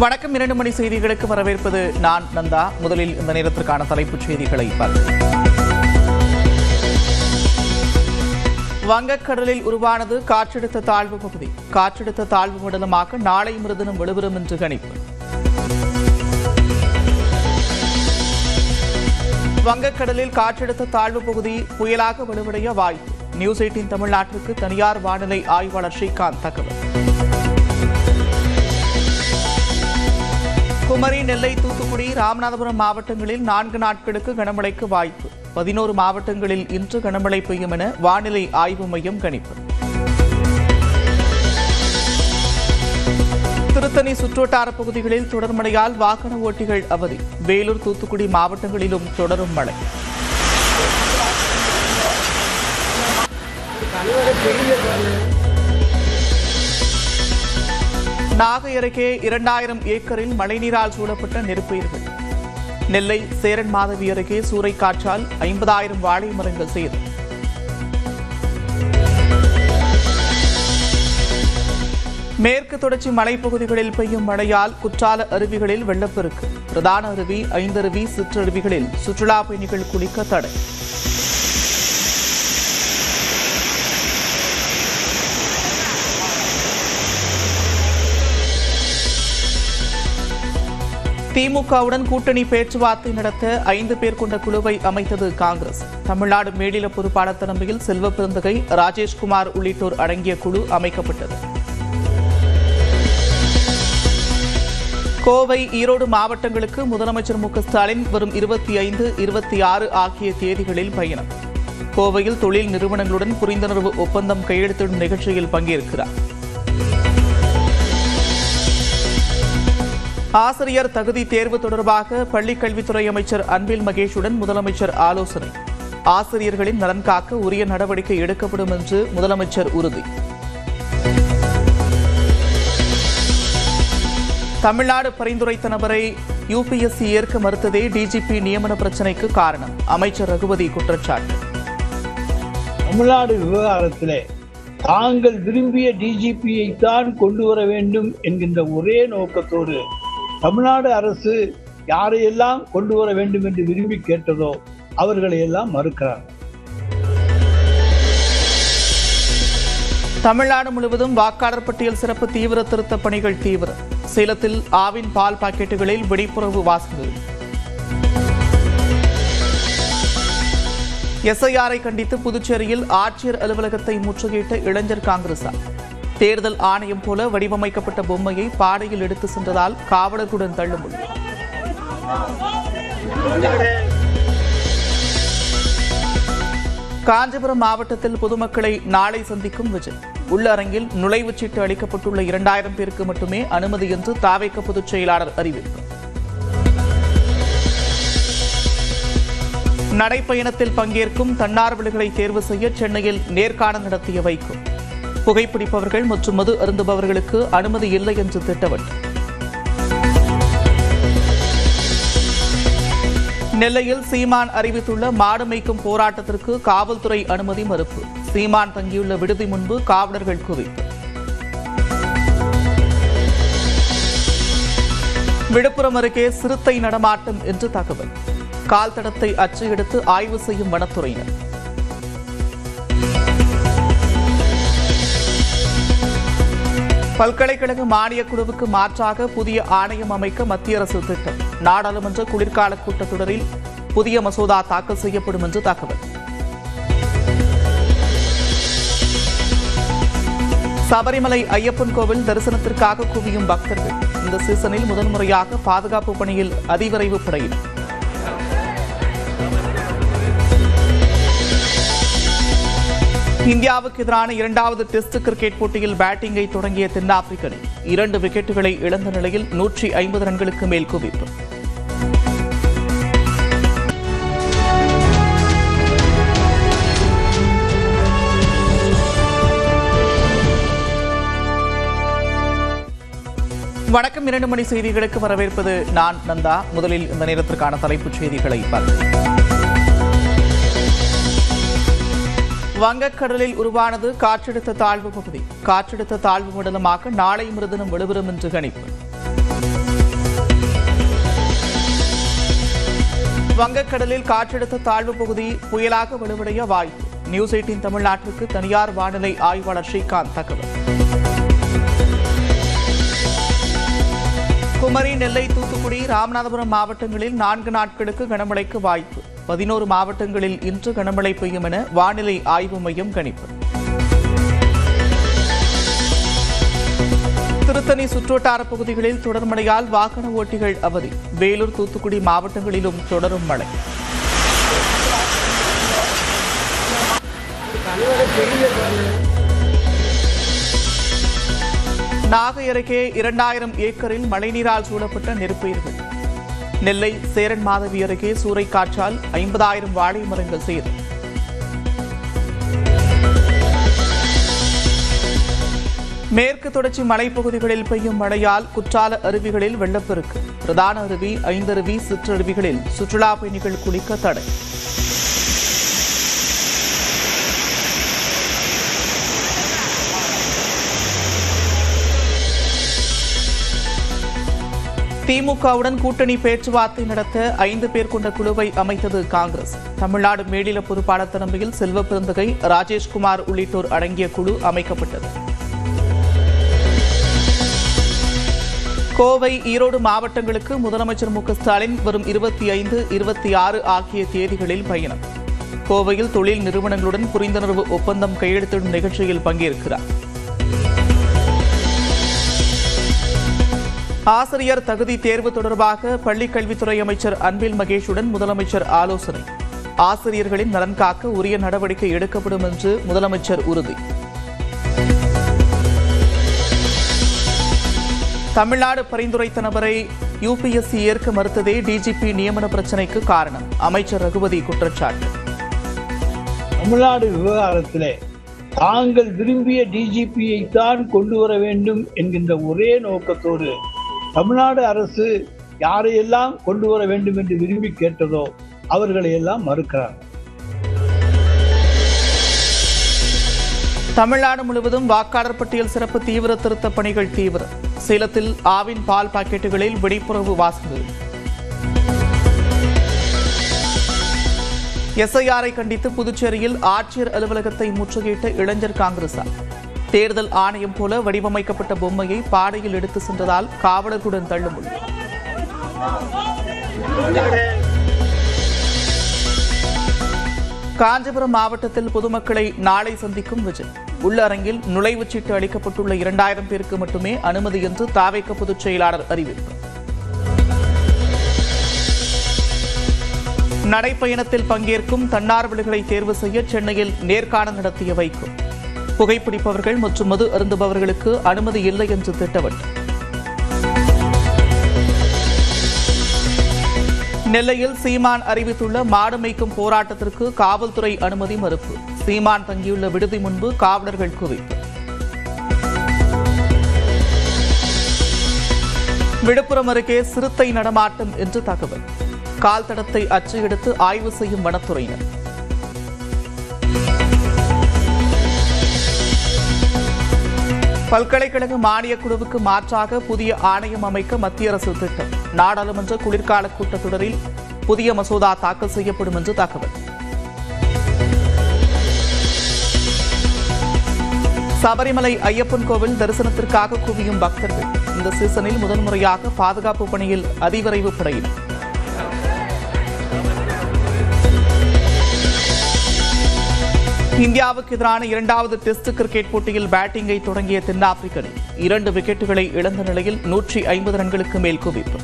வணக்கம். இரண்டு மணி செய்திகளுக்கு வரவேற்பது நான் நந்தா. முதலில் இந்த நேரத்திற்கான தலைப்புச் செய்திகளை பார்ப்போம். வங்கக்கடலில் உருவானது காற்றழுத்த தாழ்வு பகுதி. காற்றழுத்த தாழ்வு மண்டலமாக நாளை மறுதினம் வலுவரும் என்று கணிப்பு. வங்கக்கடலில் காற்றழுத்த தாழ்வு பகுதி புயலாக வலுவடைய வாய்ப்பு. நியூஸ் எயிட்டின் தமிழ்நாட்டிற்கு தனியார் வானிலை ஆய்வாளர் ஸ்ரீகாந்த் தகவல். குமரி நெல்லை தூத்துக்குடி ராமநாதபுரம் மாவட்டங்களில் நான்கு நாட்களுக்கு கனமழைக்கு வாய்ப்பு. பதினோரு மாவட்டங்களில் இன்று கனமழை பெய்யும் என வானிலை ஆய்வு மையம் கணிப்பு. திருத்தணி சுற்றுவட்டார பகுதிகளில் தொடர் மழையால் வாகன ஓட்டிகள் அவதி. வேலூர் தூத்துக்குடி மாவட்டங்களிலும் தொடரும் மழை. நாகை அருகே இரண்டாயிரம் ஏக்கரில் மழைநீரால் சூழப்பட்ட நெருப்பயிர்கள் நெல்லை சேரன் மாதவி அருகே சூறைக்காற்றால் ஐம்பதாயிரம் வாழை மரங்கள் சேதம். மேற்கு தொடர்ச்சி மலைப்பகுதிகளில் பெய்யும் மழையால் குற்றால அருவிகளில் வெள்ளப்பெருக்கு. பிரதான அருவி ஐந்தருவி சிற்றருவிகளில் சுற்றுலா பயணிகள் குளிக்க தடை. திமுகவுடன் கூட்டணி பேச்சுவார்த்தை நடத்த ஐந்து பேர் கொண்ட குழுவை அமைத்தது காங்கிரஸ். தமிழ்நாடு மேலில பொறுப்பாளர் தலைமையில் செல்வ பிறந்தகை ராஜேஷ்குமார் உள்ளிட்டோர் அடங்கிய குழு அமைக்கப்பட்டது. கோவை ஈரோடு மாவட்டங்களுக்கு முதலமைச்சர் மு ஸ்டாலின் வரும் இருபத்தி ஐந்து இருபத்தி ஆறு ஆகிய தேதிகளில் பயணம். கோவையில் தொழில் நிறுவனங்களுடன் புரிந்துணர்வு ஒப்பந்தம் கையெழுத்திடும் நிகழ்ச்சியில் பங்கேற்கிறார். ஆசிரியர் தகுதி தேர்வு தொடர்பாக பள்ளிக்கல்வித்துறை அமைச்சர் அன்பில் மகேஷுடன் முதலமைச்சர் ஆலோசனை. ஆசிரியர்களின் நலன் காக்க உரிய நடவடிக்கை எடுக்கப்படும் என்று முதலமைச்சர் உறுதி. தமிழ்நாடு பரிந்துரைத்த நபரை யுபிஎஸ்சி ஏற்க மறுத்ததே டிஜிபி நியமன பிரச்சினைக்கு காரணம். அமைச்சர் ரகுபதி குற்றச்சாட்டு. தமிழ்நாடு விவகாரத்திலே தாங்கள் விரும்பிய டிஜிபியை தான் கொண்டு வர வேண்டும் என்கின்ற ஒரே நோக்கத்தோடு தமிழ்நாடு அரசு யாரையெல்லாம் கொண்டு வர வேண்டும் என்று விரும்பி கேட்டதோ அவர்களை எல்லாம் மறுக்கிறார். தமிழ்நாடு முழுவதும் வாக்காளர் பட்டியல் சிறப்பு தீவிர திருத்த பணிகள் தீவிரம் சேலத்தில் ஆவின் பால் பாக்கெட்டுகளில் வெடிப்புறவு வாசகங்கள் எஸ்ஐஆரை கண்டித்து புதுச்சேரியில் ஆட்சியர் அலுவலகத்தை முற்றுகையிட்ட இளைஞர் காங்கிரசார். தேர்தல் ஆணையம் போல வடிவமைக்கப்பட்ட பொம்மையை பாடையில் எடுத்து சென்றதால் காவலர்களுடன் தள்ளும் காஞ்சிபுரம் மாவட்டத்தில் பொதுமக்களை நாளை சந்திக்கும் விஜய். உள்ளரங்கில் நுழைவுச் சீட்டு அளிக்கப்பட்டுள்ள இரண்டாயிரம் பேருக்கு மட்டுமே அனுமதி என்று தாவேக்க பொதுச் செயலாளர் அறிவிப்பு. நடைப்பயணத்தில் பங்கேற்கும் தன்னார்வலர்களை தேர்வு செய்ய சென்னையில் நேர்காணல் நடத்திய வைக்கும் புகைப்பிடிப்பவர்கள் மற்றும் மது அருந்துபவர்களுக்கு அனுமதி இல்லை என்று திட்டவட்டம் நெல்லையில் சீமான் அறிவித்துள்ள மாடு மேய்க்கும் போராட்டத்திற்கு காவல்துறை அனுமதி மறுப்பு. சீமான் தங்கியுள்ள விடுதி முன்பு காவலர்கள் குவிப்பு விழுப்புரம் அருகே சிறுத்தை நடமாட்டம் என்று தகவல். கால் தடத்தை அச்சு எடுத்து ஆய்வு செய்யும் வனத்துறையினர். பல்கலைக்கழக மானியக் குழுவுக்கு மாற்றாக புதிய ஆணையம் அமைக்க மத்திய அரசு திட்டம். நாடாளுமன்ற குளிர்கால கூட்டத்தொடரில் புதிய மசோதா தாக்கல் செய்யப்படும் என்று தகவல். சபரிமலை ஐயப்பன் கோவில் தரிசனத்திற்காக குவியும் பக்தர்கள். இந்த சீசனில் முதன்முறையாக பாதுகாப்பு பணியில் அதிவிரைவு படையினர். இந்தியாவுக்கு எதிரான இரண்டாவது டெஸ்ட் கிரிக்கெட் போட்டியில் பேட்டிங்கை தொடங்கிய தென்னாப்பிரிக்க அணி இரண்டு விக்கெட்டுகளை இழந்த நிலையில் நூற்றி ஐம்பது ரன்களுக்கு மேல் குவிப்பு. வணக்கம். இரண்டு மணி செய்திகளுக்கு வரவேற்பது நான் நந்தா. முதலில் இந்த நேரத்திற்கான தலைப்புச் செய்திகளை பார்க்கிறேன் வங்கக்கடலில் உருவானது காற்றழுத்த தாழ்வு பகுதி. காற்றழுத்த தாழ்வு மண்டலமாக நாளை மிருதனம் வெளிவரும் என்று கணிப்பு. வங்கக்கடலில் காற்றழுத்த தாழ்வு பகுதி புயலாக வலுவடைய வாய்ப்பு. நியூஸ் எயிட்டின் தமிழ்நாட்டிற்கு தனியார் வானிலை ஆய்வாளர் ஸ்ரீகாந்த் தகவல். குமரி நெல்லை தூத்துக்குடி ராமநாதபுரம் மாவட்டங்களில் நான்கு நாட்களுக்கு கனமழைக்கு வாய்ப்பு. பதினோரு மாவட்டங்களில் இன்று கனமழை பெய்யும் என வானிலை ஆய்வு மையம் கணிப்பு. திருத்தணி சுற்றுவட்டார பகுதிகளில் தொடர் மழையால் வாகன ஓட்டிகள் அவதி. வேலூர் தூத்துக்குடி மாவட்டங்களிலும் தொடரும் மழை. நாகை அருகே இரண்டாயிரம் ஏக்கரில் மழைநீரால் சூழப்பட்ட நெற்பயிர்கள் நெல்லை சேரன் மாதவி அருகே சூறைக்காற்றால் ஐம்பதாயிரம் வாழை மரங்கள் சேதம். மேற்கு தொடர்ச்சி மலைப்பகுதிகளில் பெய்யும் மழையால் குற்றால அருவிகளில் வெள்ளப்பெருக்கு. பிரதான அருவி ஐந்தருவி சிற்றருவிகளில் சுற்றுலா பயணிகள் குளிக்க தடை. திமுகவுடன் கூட்டணி பேச்சுவார்த்தை நடத்த ஐந்து பேர் கொண்ட குழுவை அமைத்தது காங்கிரஸ். தமிழ்நாடு மேலில பொறுப்பாளர் தலைமையில் செல்வ ராஜேஷ்குமார் உள்ளிட்டோர் அடங்கிய குழு அமைக்கப்பட்டது. கோவை ஈரோடு மாவட்டங்களுக்கு முதலமைச்சர் மு ஸ்டாலின் வரும் இருபத்தி ஐந்து இருபத்தி ஆறு ஆகிய தேதிகளில் பயணம். கோவையில் தொழில் நிறுவனங்களுடன் புரிந்துணர்வு ஒப்பந்தம் கையெழுத்திடும் நிகழ்ச்சியில் பங்கேற்கிறார். ஆசிரியர் தகுதி தேர்வு தொடர்பாக பள்ளிக்கல்வித்துறை அமைச்சர் அன்பில் மகேஷுடன் முதலமைச்சர் ஆலோசனை. ஆசிரியர்களின் நலன் காக்க உரிய நடவடிக்கை எடுக்கப்படும் என்று முதலமைச்சர் உறுதி. தமிழ்நாடு பரிந்துரைத்த நபரை யுபிஎஸ்சி ஏற்க மறுத்ததே டிஜிபி நியமன பிரச்சினைக்கு காரணம் அமைச்சர் ரகுபதி குற்றச்சாட்டு. தமிழ்நாடு விவகாரத்திலே தாங்கள் விரும்பிய டிஜிபியை தான் கொண்டு வர வேண்டும் என்கின்ற ஒரே நோக்கத்தோடு தமிழ்நாடு அரசு யாரையெல்லாம் கொண்டு வர வேண்டும் என்று விரும்பி கேட்டதோ அவர்களை எல்லாம் மறுக்கிறார். தமிழ்நாடு முழுவதும் வாக்காளர் பட்டியல் சிறப்பு தீவிர திருத்த பணிகள் தீவிரம் சேலத்தில் ஆவின் பால் பாக்கெட்டுகளில் விழிப்புணர்வு வாசகங்கள் எஸ்ஐஆரை கண்டித்து புதுச்சேரியில் ஆட்சியர் அலுவலகத்தை முற்றுகையிட்ட இளைஞர் காங்கிரசார். தேர்தல் ஆணையம் போல வடிவமைக்கப்பட்ட பொம்மையை பாடையில் எடுத்து சென்றதால் காவலர்களுடன் தள்ளுமுடி காஞ்சிபுரம் மாவட்டத்தில் பொதுமக்களை நாளை சந்திக்கும் விஜய். உள்ளரங்கில் நுழைவுச் சீட்டு அளிக்கப்பட்டுள்ள இரண்டாயிரம் பேருக்கு மட்டுமே அனுமதி என்று தாவேக்க பொதுச் செயலாளர் அறிவிப்பு. நடைப்பயணத்தில் பங்கேற்கும் தன்னார்வலர்களை தேர்வு செய்ய சென்னையில் நேர்காணல் நடத்திய வைக்கும் புகைப்பிடிப்பவர்கள் மற்றும் மது அருந்துபவர்களுக்கு அனுமதி இல்லை என்று திட்டவட்டம் நெல்லையில் சீமான் அறிவித்துள்ள மாடு மேய்க்கும் போராட்டத்திற்கு காவல்துறை அனுமதி மறுப்பு. சீமான் தங்கியுள்ள விடுதி முன்பு காவலர்கள் குவிப்பு. விழுப்புரம் அருகே சிறுத்தை நடமாட்டம் என்று தகவல். கால் தடத்தை அச்சு எடுத்து ஆய்வு செய்யும் வனத்துறையினர். பல்கலைக்கழக மானியக் குழுவுக்கு மாற்றாக புதிய ஆணையம் அமைக்க மத்திய அரசு திட்டம். நாடாளுமன்ற குளிர்கால கூட்டத்தொடரில் புதிய மசோதா தாக்கல் செய்யப்படும் என்று தகவல். சபரிமலை ஐயப்பன் கோவில் தரிசனத்திற்காக குவியும் பக்தர்கள். இந்த சீசனில் முதன்முறையாக பாதுகாப்பு பணியில் அதிவிரைவு படையினர். இந்தியாவுக்கு எதிரான இரண்டாவது டெஸ்ட் கிரிக்கெட் போட்டியில் பேட்டிங்கை தொடங்கிய தென்னாப்பிரிக்க அணி இரண்டு விக்கெட்டுகளை இழந்த நிலையில் நூற்றி ஐம்பது ரன்களுக்கு மேல் குவிப்பு.